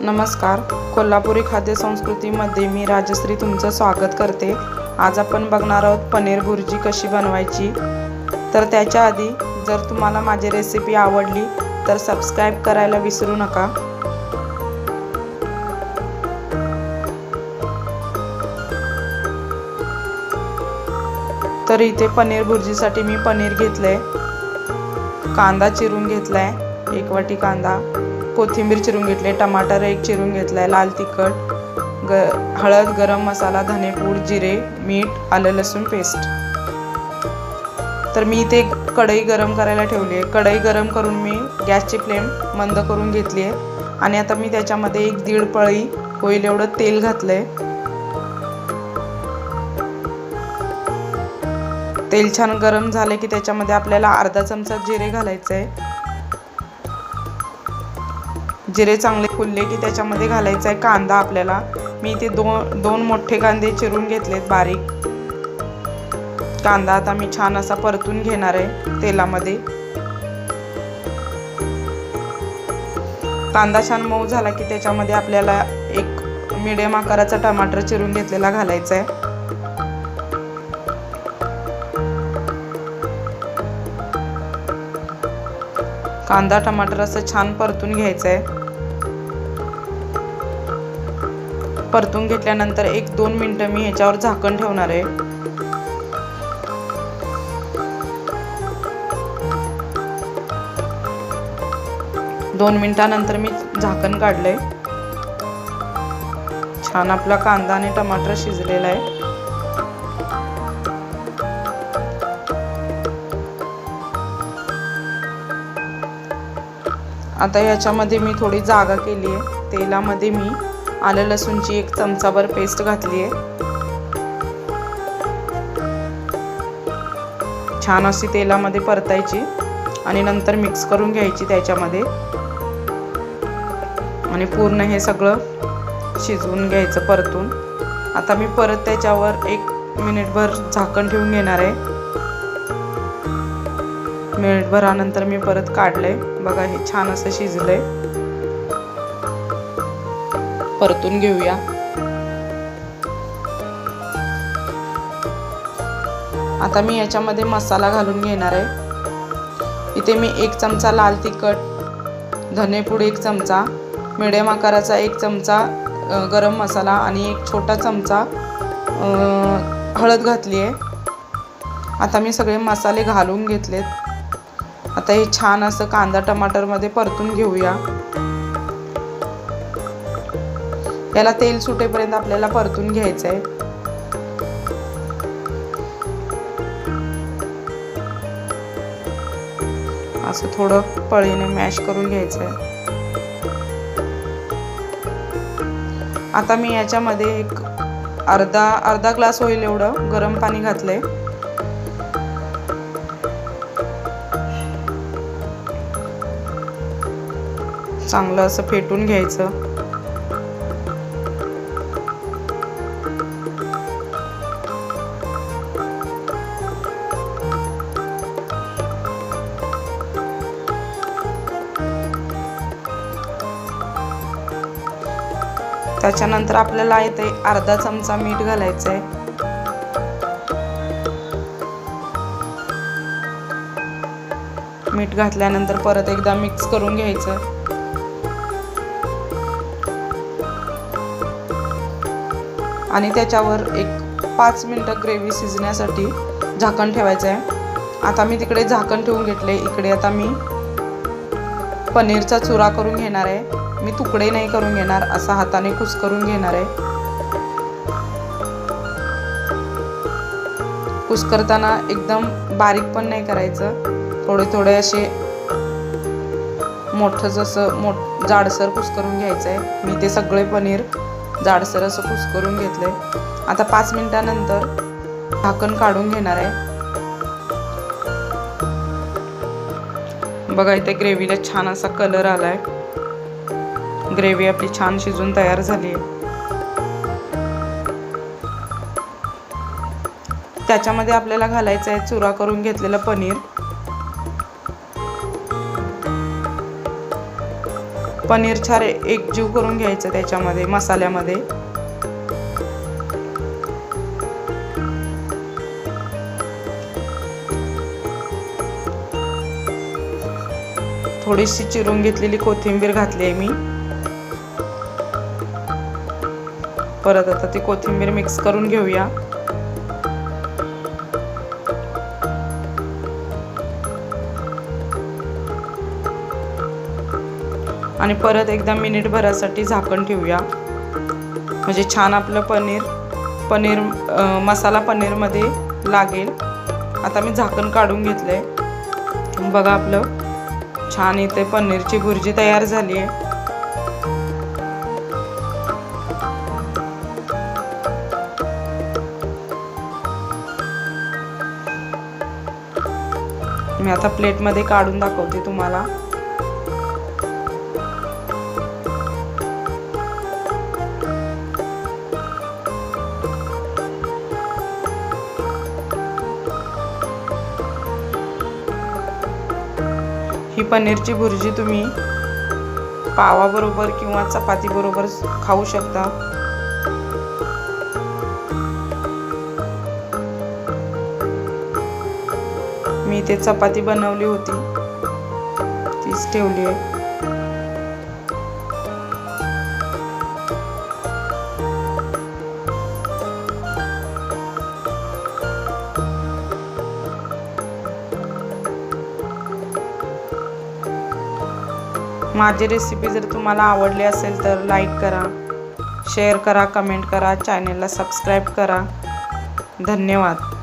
नमस्कार. कोल्हापुरी खाद्य संस्कृतीमध्ये मी राजश्री तुमचं स्वागत करते. आज आपण बघणार आहोत पनीर भुर्जी कशी बनवायची. तर त्याच्या आधी जर तुम्हाला माझी रेसिपी आवडली तर सबस्क्राईब करायला विसरू नका. तर इथे पनीर भुर्जीसाठी मी पनीर घेतलंय. कांदा चिरून घेतलाय. एक वाटी कांदा. कोथिंबीर चिरून घेतली टमाटर एक चिरून घेतलाय लाल तिखट ग हळद गरम मसाला धनेपूड जिरे मीठ आलं लसूण पेस्ट. तर मी इथे कढई गरम करायला ठेवली आहे. कढई गरम करून मी गॅसची फ्लेम मंद करून घेतली आहे. आणि आता मी त्याच्यामध्ये एक दीड पळी होईल एवढं तेल घातलं आहे तेल छान गरम झाले की त्याच्यामध्ये आपल्याला अर्धा चमचा जिरे घालायचं आहे जिरे चांगले फुलले की त्याच्यामध्ये घालायचा आहे कांदा आपल्याला. मी इथे दोन दोन मोठे कांदे चिरून घेतलेत बारीक. कांदा आता मी छान असा परतून घेणार आहे तेलामध्ये. कांदा छान मऊ झाला की त्याच्यामध्ये आपल्याला एक मिडियम आकाराचा टमाटर चिरून घेतलेला घालायचा आहे कांदा टमाटर असं छान परतून घ्यायचं आहे परतून घेतल्यानंतर एक दोन मिनटं मी ह्याच्यावर झाकण ठेवणार आहे. दोन मिनिटानंतर मी झाकण काढलंय. छान आपला कांदा आणि टमाटर शिजलेला आहे. आता याच्यामध्ये मी थोडी जागा केली आहे. तेलामध्ये मी आलं लसूणची एक चमचाभर पेस्ट घातली आहे छान अशी तेलामध्ये परतायची आणि नंतर मिक्स करून घ्यायची त्याच्यामध्ये. आणि पूर्ण हे सगळं शिजवून घ्यायचं परतून. आता मी परत त्याच्यावर एक मिनिटभर झाकण ठेवून घेणार आहे. मिनिटभरानंतर मी परत काढलंय. बघा हे छान असं शिजलंय. परतून घेऊया. आता मी याच्यामध्ये मसाला घालून घेणार आहे. इथे मी एक चमचा लाल तिखट धनेपूड एक चमचा मिडियम आकाराचा एक चमचा गरम मसाला आणि एक छोटा चमचा हळद घातली आहे आता मी सगळे मसाले घालून घेतलेत. आता हे छान असं कांदा टमाटरमध्ये परतून घेऊया. याला तेल सुटेपर्यंत आपल्याला परतून घ्यायचं आहे असं थोडं पळीने मॅश करून घ्यायचं आहे आता मी याच्यामध्ये एक अर्धा अर्धा ग्लास होईल एवढं गरम पाणी घातलंय. चांगलं असं फेटून घ्यायचं. त्याच्यानंतर आपल्याला येते अर्धा चमचा मीठ घालायचं आहे मीठ घातल्यानंतर परत एकदा मिक्स करून घ्यायचं. आणि त्याच्यावर एक पाच मिनटं ग्रेव्ही शिजण्यासाठी झाकण ठेवायचं आहे आता मी तिकडे झाकण ठेवून घेतले इकडे आता मी पनीरचा चुरा करून घेणार आहे. मी तुकडे नाही करून घेणार असा हाताने कुस करून घेणार आहे. कुस करताना एकदम बारीक पण नाही करायचं. थोडे थोडे असे मोठं जसं मोठ जाडसर कुस करून घ्यायचं आहे मी ते सगळे पनीर जाडसर असं कुस करून घेतलंय. आता पाच मिनिटानंतर झाकण काढून घेणार आहे. बघा इथे ग्रेव्हीला छान असा कलर आलाय. ग्रेव्ही आपली छान शिजून तयार झाली आहे. त्याच्यामध्ये आपल्याला घालायचं आहे चुरा करून घेतलेलं पनीर. पनीर छान एकजीव करून घ्यायचं त्याच्यामध्ये मसाल्यामध्ये. थोडीशी चिरून घेतलेली कोथिंबीर घातली आहे मी. परत आता ती कोथिंबीर मिक्स करून घेऊया. आणि परत एकदा मिनिटभरासाठी झाकण ठेवूया. म्हणजे छान आपलं पनीर पनीर मसाला पनीरमध्ये लागेल. आता मी झाकण काढून घेतलं आहे बघा आपलं छान इथे पनीरची भुर्जी तयार झाली आहे. मी आता प्लेटमध्ये काढून दाखवते तुम्हाला. ही पनीरची भुर्जी तुम्ही पावाबरोबर किंवा चपातीबरोबर खाऊ शकता. मी ते चपाती बनवली होती. तीच ठेवली आहे. माझी रेसिपी जर तुम्हाला आवडली असेल तर लाईक करा शेअर करा कमेंट करा चॅनेलला सबस्क्राईब करा. धन्यवाद.